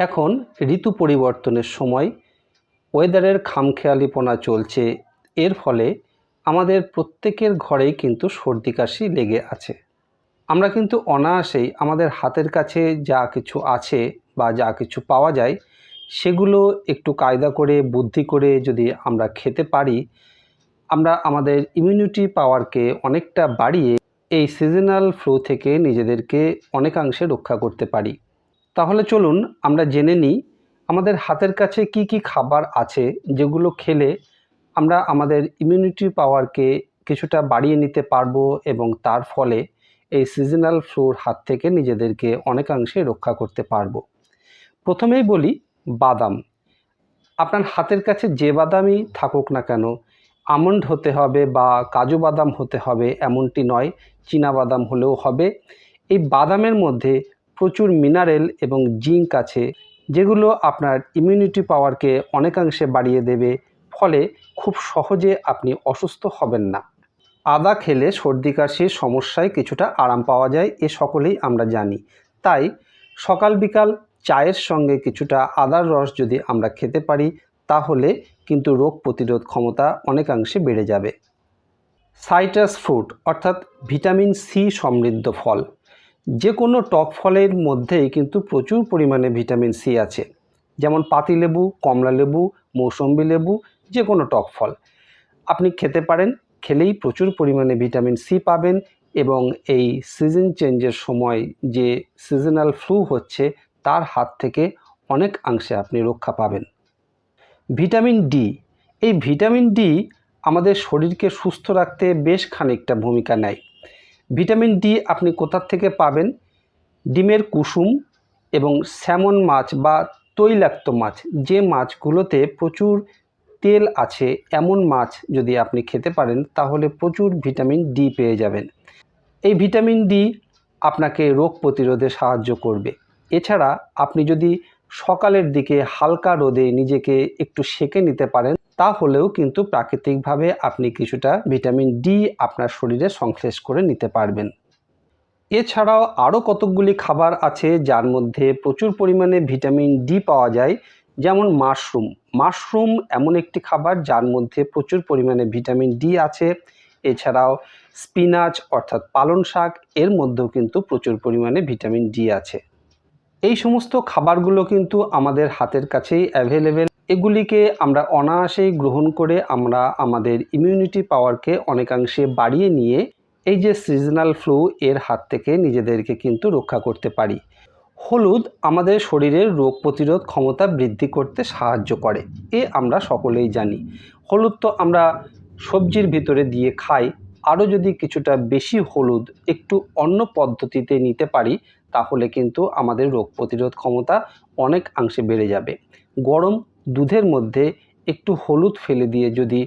এখন ঋতু পরিবর্তনের সময় ওয়েদারের খামখেয়ালিপনা চলছে। এর ফলে আমাদের প্রত্যেকের ঘরেই কিন্তু সর্দি কাশি লেগে আছে। আমরা কিন্তু অনায়াসেই আমাদের হাতের কাছে যা কিছু আছে বা যা কিছু পাওয়া যায়, সেগুলো একটু কায়দা করে, বুদ্ধি করে যদি আমরা খেতে পারি, আমরা আমাদের ইমিউনিটি পাওয়ারকে অনেকটা বাড়িয়ে এই সিজনাল ফ্লু থেকে নিজেদেরকে অনেকাংশে রক্ষা করতে পারি। তাহলে চলুন আমরা জেনে নিই আমাদের হাতের কাছে কি কি খাবার আছে যেগুলো খেলে আমরা আমাদের ইমিউনিটি পাওয়ারকে কিছুটা বাড়িয়ে নিতে পারব এবং তার ফলে এই সিজনাল ফ্লুর হাত থেকে নিজেদেরকে অনেকাংশে রক্ষা করতে পারব। প্রথমেই বলি বাদাম। আপনার হাতের কাছে যে বাদামই থাকুক না কেন, আমন্ড হতে হবে বা কাজু বাদাম হতে হবে এমনটি নয়, চীনা বাদাম হলেও হবে। এই বাদামের মধ্যে প্রচুর মিনারেল এবং জিঙ্ক আছে, যেগুলো আপনার ইমিউনিটি পাওয়ারকে অনেকাংশে বাড়িয়ে দেবে, ফলে খুব সহজে আপনি অসুস্থ হবেন না। আদা খেলে সর্দি কাশির সমস্যায় কিছুটা আরাম পাওয়া যায়, এ সকলেই আমরা জানি। তাই সকাল বিকাল চায়ের সঙ্গে কিছুটা আদার রস যদি আমরা খেতে পারি, তাহলে কিন্তু রোগ প্রতিরোধ ক্ষমতা অনেকাংশে বেড়ে যাবে। সাইট্রাস ফ্রুট অর্থাৎ ভিটামিন সি সমৃদ্ধ ফল। যে কোনো টক ফলের মধ্যেই কিন্তু প্রচুর পরিমাণে ভিটামিন সি আছে। যেমন পাতিলেবু কমলা লেবু, মৌসম্বি লেবু যে কোনো টক ফল। আপনি খেতে পারেন, খেলেই প্রচুর পরিমাণে ভিটামিন সি পাবেন এবং এই সিজন চেঞ্জের সময় যে সিজনাল ফ্লু হচ্ছে, তার হাত থেকে অনেক অংশে আপনি রক্ষা পাবেন। Vitamin D. এই ভিটামিন ডি আমাদের শরীরকে সুস্থ রাখতে বেশ খানিকটা ভূমিকা নেয়। ভিটামিন ডি আপনি কোথার থেকে পাবেন? ডিমের কুসুম এবং স্যামন মাছ বা তৈলাক্ত মাছ। যে মাছগুলোতে প্রচুর তেল আছে, এমন মাছ যদি আপনি খেতে পারেন, তাহলে প্রচুর ভিটামিন ডি পেয়ে যাবেন। এই ভিটামিন ডি আপনাকে রোগ প্রতিরোধে সাহায্য করবে। এছাড়া আপনি যদি সকালের দিকে হালকা রোদে নিজেকে একটু সেকে নিতে পারেন তাহলেও কিন্তু প্রাকৃতিকভাবে আপনি কিছুটা ভিটামিন ডি আপনার শরীরে সংশ্লেষ করে নিতে পারবেন। এছাড়াও আরও কতকগুলি খাবার আছে যার মধ্যে প্রচুর পরিমাণে ভিটামিন ডি পাওয়া যায়, যেমন মাশরুম। মাশরুম এমন একটি খাবার যার মধ্যে প্রচুর পরিমাণে ভিটামিন ডি আছে। এছাড়াও স্পিনাচ অর্থাৎ পালং শাক, এর মধ্যেও কিন্তু প্রচুর পরিমাণে ভিটামিন ডি আছে। এই সমস্ত খাবারগুলো কিন্তু আমাদের হাতের কাছেই অ্যাভেলেবেল এগুলিকে আমরা অনায়াসেই গ্রহণ করে আমরা আমাদের ইমিউনিটি পাওয়ারকে অনেকাংশে বাড়িয়ে নিয়ে এই যে সিজনাল ফ্লু এর হাত থেকে নিজেদেরকে কিন্তু রক্ষা করতে পারি। হলুদ আমাদের শরীরের রোগ প্রতিরোধ ক্ষমতা বৃদ্ধি করতে সাহায্য করে, এ আমরা সকলেই জানি। হলুদ তো আমরা সবজির ভিতরে দিয়ে খাই আরও যদি কিছুটা বেশি হলুদ একটু অন্য পদ্ধতিতে নিতে পারি, তাহলে কিন্তু আমাদের রোগ প্রতিরোধ ক্ষমতা অনেক অংশে বেড়ে যাবে। গরম দুধের মধ্যে একটু হলুদ ফেলে দিয়ে যদি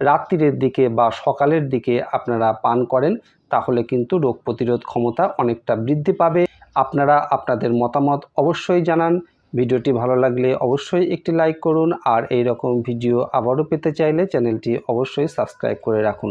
রাত্রির দিকে বা সকালের দিকে আপনারা পান করেন, তাহলে কিন্তু রোগ প্রতিরোধ ক্ষমতা অনেকটা বৃদ্ধি পাবে। আপনারা আপনাদের মতামত অবশ্যই জানান। ভিডিওটি ভালো লাগলে অবশ্যই একটি লাইক করুন। আর এই রকম ভিডিও আবারও পেতে চাইলে চ্যানেলটি অবশ্যই সাবস্ক্রাইব করে রাখুন।